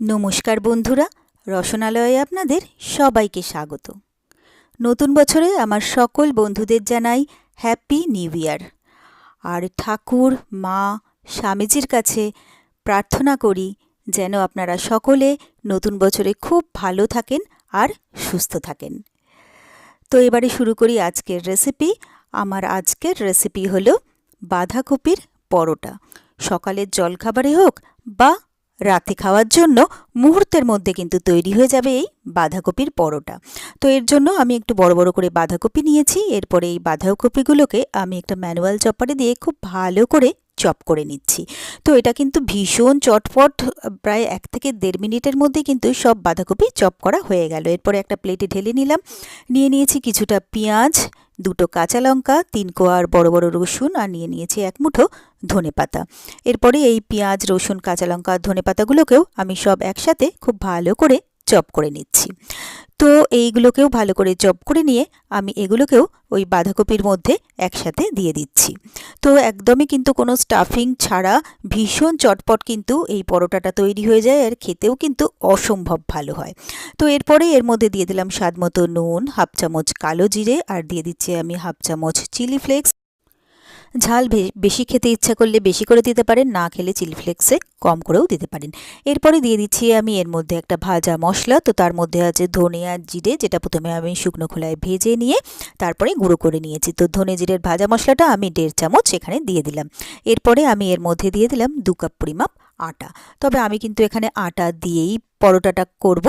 নমস্কার বন্ধুরা, রসনালয়ে আপনাদের সবাইকে স্বাগত। নতুন বছরে আমার সকল বন্ধুদের জানাই হ্যাপি নিউ ইয়ার আর ঠাকুর, মা, স্বামীজির কাছে প্রার্থনা করি যেন আপনারা সকলে নতুন বছরে খুব ভালো থাকেন আর সুস্থ থাকেন। তো এবারে শুরু করি আজকের রেসিপি আমার আজকের রেসিপি হলো বাঁধাকপির পরোটা। সকালের জলখাবারে হোক বা রাতে খাওয়ার জন্য মুহূর্তের মধ্যে কিন্তু তৈরি হয়ে যাবে এই বাঁধাকপির পরোটা। তো এর জন্য আমি একটু বড় বড় করে বাঁধাকপি নিয়েছি, এরপরে এই বাঁধাকপিগুলোকে আমি একটা ম্যানুয়াল চপারে দিয়ে খুব ভালো করে চপ করে নিচ্ছি। তো এটা কিন্তু ভীষণ চটপট, প্রায় এক থেকে দেড় মিনিটের মধ্যে কিন্তু সব বাঁধাকপি চপ করা হয়ে গেল। এরপরে একটা প্লেটে ঢেলে নিলাম। নিয়ে নিয়েছি কিছুটা পেঁয়াজ দুটো কাঁচা লঙ্কা, তিন কোয়ার বড় বড় রসুন আর নিয়ে নিয়েছি এক মুঠো ধনে পাতা। এরপরে এই পেঁয়াজ, রসুন, কাঁচা লঙ্কা ধনে পাতাগুলোকেও আমি সব একসাথে খুব ভালো করে চপ করে নিচ্ছি। তো এইগুলোকেও ভালো করে চপ করে নিয়ে আমি এগুলোকেও ওই বাঁধাকপির মধ্যে একসাথে দিয়ে দিচ্ছি। তো একদমই কিন্তু কোনো স্টাফিং ছাড়া ভীষণ চটপট কিন্তু এই পরোটাটা তৈরি হয়ে যায় আর খেতেও কিন্তু অসম্ভব ভালো হয়। তো এরপরে এর মধ্যে দিয়ে দিলাম স্বাদ মতো নুন, হাফ চামচ কালো জিরে আর দিয়ে দিচ্ছি আমি হাফ চামচ চিলি ফ্লেক্স ঝাল বেশি খেতে ইচ্ছা করলে বেশি করে দিতে পারেন, না খেলে চিলি ফ্লেক্সে কম করেও দিতে পারেন। এরপরে দিয়ে দিচ্ছি আমি এর মধ্যে একটা ভাজা মশলা, তো তার মধ্যে আছে ধনে আর জিরে, যেটা প্রথমে আমি শুকনো খোলায় ভেজে নিয়ে তারপরে গুঁড়ো করে নিয়েছি। তো ধনে জিরের ভাজা মশলাটা আমি দেড় চামচ এখানে দিয়ে দিলাম। এরপরে আমি এর মধ্যে দিয়ে দিলাম দু কাপ পরিমাপ আটা। তবে আমি কিন্তু এখানে আটা দিয়েই পরোটাটা করব।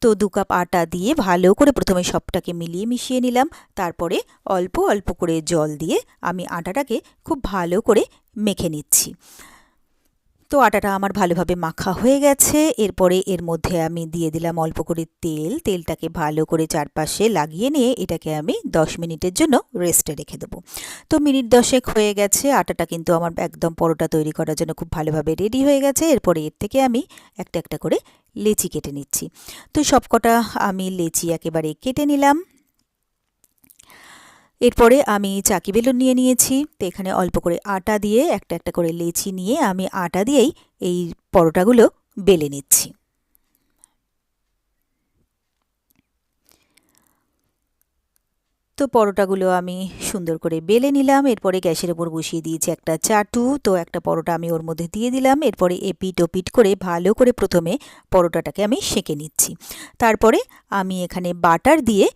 তো দু কাপ আটা দিয়ে ভালো করে প্রথমে সবটাকে মিলিয়ে মিশিয়ে নিলাম। তারপরে অল্প অল্প করে জল দিয়ে আমি আটাটাকে খুব ভালো করে মেখে নিচ্ছি। তো আটাটা আমার ভালোভাবে মাখা হয়ে গেছে। এরপরে এর মধ্যে আমি দিয়ে দিলাম অল্প করে তেল। তেলটাকে ভালো করে চারপাশে লাগিয়ে নিয়ে এটাকে আমি দশ মিনিটের জন্য রেস্টে রেখে দেবো। তো মিনিট দশেক হয়ে গেছে। আটাটা কিন্তু আমার একদম পরোটা তৈরি করার জন্য খুব ভালোভাবে রেডি হয়ে গেছে। এরপরে এর থেকে আমি একটা একটা করে লেচি কেটে নিচ্ছি। তো সবকটা আমি লেচি একেবারে কেটে নিলাম। এরপরে আমি চাকি বেলুন নিয়ে নিয়েছি, তো এখানে অল্প করে আটা দিয়ে, একটা একটা করে লেচি নিয়ে আমি আটা দিয়েই এই পরোটাগুলো বেলে নিচ্ছি। তো পরোটাগুলো আমি সুন্দর করে বেলে নিলাম, এরপরে গ্যাসের ওপর বসিয়ে দিয়েছি একটা চাটু, তো একটা পরোটা আমি ওর মধ্যে দিয়ে দিলাম, এরপরে এপিট ওপিট করে ভালো করে প্রথমে পরোটাটাকে আমি সেঁকে নিচ্ছি। তারপরে আমি এখানে বাটার দিয়ে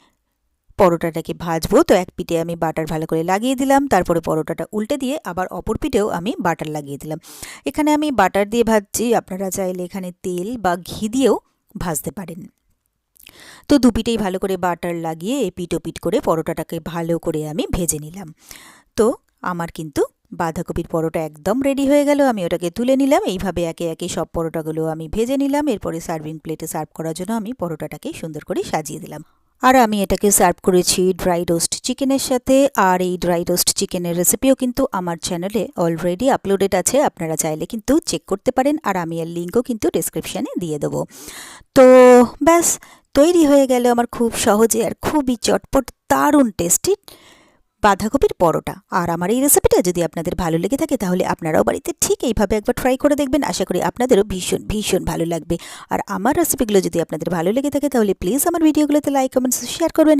পরোটাটাকে ভাজবো। তো এক পিঠে আমি বাটার ভালো করে লাগিয়ে দিলাম। তারপরে পরোটাটা উল্টে দিয়ে আবার অপর পিঠেও আমি বাটার লাগিয়ে দিলাম। এখানে আমি বাটার দিয়ে ভাজছি। আপনারা চাইলে এখানে তেল বা ঘি দিয়েও ভাজতে পারেন। তো দুপিটেই ভালো করে বাটার লাগিয়ে এপিট ওপিট করে পরোটাটাকে ভালো করে আমি ভেজে নিলাম। তো আমার কিন্তু বাঁধাকপির পরোটা একদম রেডি হয়ে গেল। আমি ওটাকে তুলে নিলাম। এইভাবে একে একে সব পরোটাগুলো আমি ভেজে নিলাম। এরপরে সার্ভিং প্লেটে সার্ভ করার জন্য আমি পরোটাটাকে সুন্দর করে সাজিয়ে দিলাম। আর আমি এটাকে সার্ভ করেছি ড্রাই রোস্ট চিকেনের সাথে, আর এই ড্রাই রোস্ট চিকেনের রেসিপিও কিন্তু আমার চ্যানেলে অলরেডি আপলোডেড আছে, আপনারা চাইলে কিন্তু চেক করতে পারেন, আর আমি এর লিঙ্কও কিন্তু ডিসক্রিপশানে দিয়ে দেবো। তো ব্যাস, তৈরি হয়ে গেল আমার খুব সহজে আর খুবই চটপট, দারুণ টেস্টি বাঁধাকপির পরোটা। আর আমার এই রেসিপিটা যদি আপনাদের ভালো লেগে থাকে, তাহলে আপনারাও বাড়িতে ঠিক এইভাবে একবার ট্রাই করে দেখবেন। আশা করি আপনাদেরও ভীষণ ভীষণ ভালো লাগবে। আর আমার রেসিপিগুলো যদি আপনাদের ভালো লেগে থাকে, তাহলে প্লিজ আমার ভিডিওগুলোতে লাইক কমেন্টস শেয়ার করবেন।